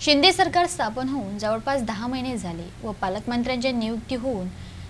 शिंदे सरकार स्थापन होऊन जवळपास दहा महिने झाले व पालकमंत्र्यांची नियुक्ती होऊन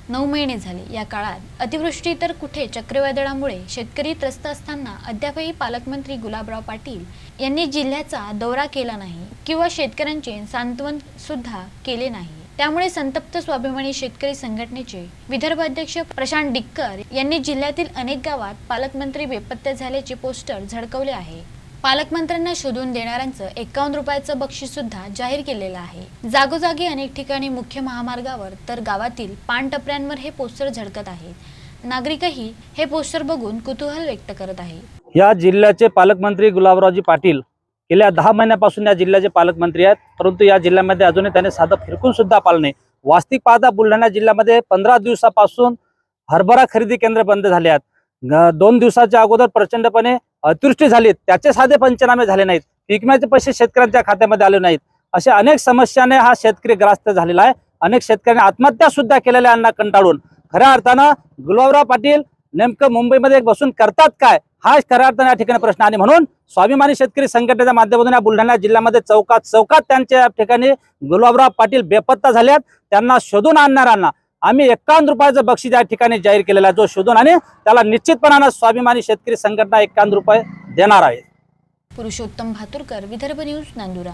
नऊ महिने झाले. या काळात अतिवृष्टी तर कुठे चक्रीवादळामुळे शेतकरी त्रस्त असताना अद्यापही पालकमंत्री गुलाबराव पाटील यांनी जिल्ह्याचा दौरा केला नाही किंवा शेतकऱ्यांचे सांत्वन सुद्धा केले नाही. त्यामुळे संतप्त स्वाभिमानी शेतकरी संघटनेचे विदर्भ अध्यक्ष प्रशांत डिक्कर यांनी जिल्ह्यातील अनेक गावात पालकमंत्री बेपत्ता झाल्याचे पोस्टर झळकवले आहे. पालकमंत्र्यांना शोधून देणाऱ्यांचं एकावन्न रुपयाचं बक्षीस सुद्धा जाहीर केलेलं आहे. जागोजागी अनेक ठिकाणी मुख्य महामार्गावर तर गावातील पान टपऱ्यांवर हे पोस्टर झळकत आहेत. नागरिकही हे पोस्टर बघून कुतूहल व्यक्त करत आहे या जिल्ह्याचे पालकमंत्री गुलाबरावजी पाटील गेल्या दहा महिन्यापासून या जिल्ह्याचे पालकमंत्री आहेत. परंतु या जिल्ह्यामध्ये अजूनही त्याने साधं फिरकून सुद्धा पाहिलं नाही. वास्तविक पाहता बुलढाणा जिल्ह्यामध्ये पंधरा दिवसापासून हरभरा खरेदी केंद्र बंद झाले आहेत. ग- दोन दिवसाच्या अगोदर प्रचंडपणे अतृष्टी झालीत त्याचे साधे पंचनामे झाले नाहीत पीक विम्याचे पैसे शेतकऱ्यांच्या खात्यामध्ये आले नाहीत. अशा अनेक समस्याने हा शेतकरी ग्रास्त झालेला आहे. अनेक शेतकऱ्यांनी आत्महत्या सुद्धा केलेल्या यांना कंटाळून. खऱ्या अर्थानं गुलाबराव पाटील नेमकं मुंबईमध्ये बसून करतात काय? हा खऱ्या अर्थानं या ठिकाणी प्रश्न. आणि म्हणून स्वाभिमानी शेतकरी संघटनेच्या माध्यमातून या बुलढाणा जिल्ह्यामध्ये चौकात चौकात त्यांच्या या ठिकाणी गुलाबराव पाटील बेपत्ता झाल्यात त्यांना शोधून आणणाऱ्यांना आम्ही एक्कावन्न रुपयाचं बक्षीस या ठिकाणी जाहीर केलेला आहे जो शोधून आणि त्याला निश्चितपणानं स्वाभिमानी शेतकरी संघटना एक्कावन्न रुपये देणार आहे. पुरुषोत्तम भातुरकर विदर्भ न्यूज नांदुरा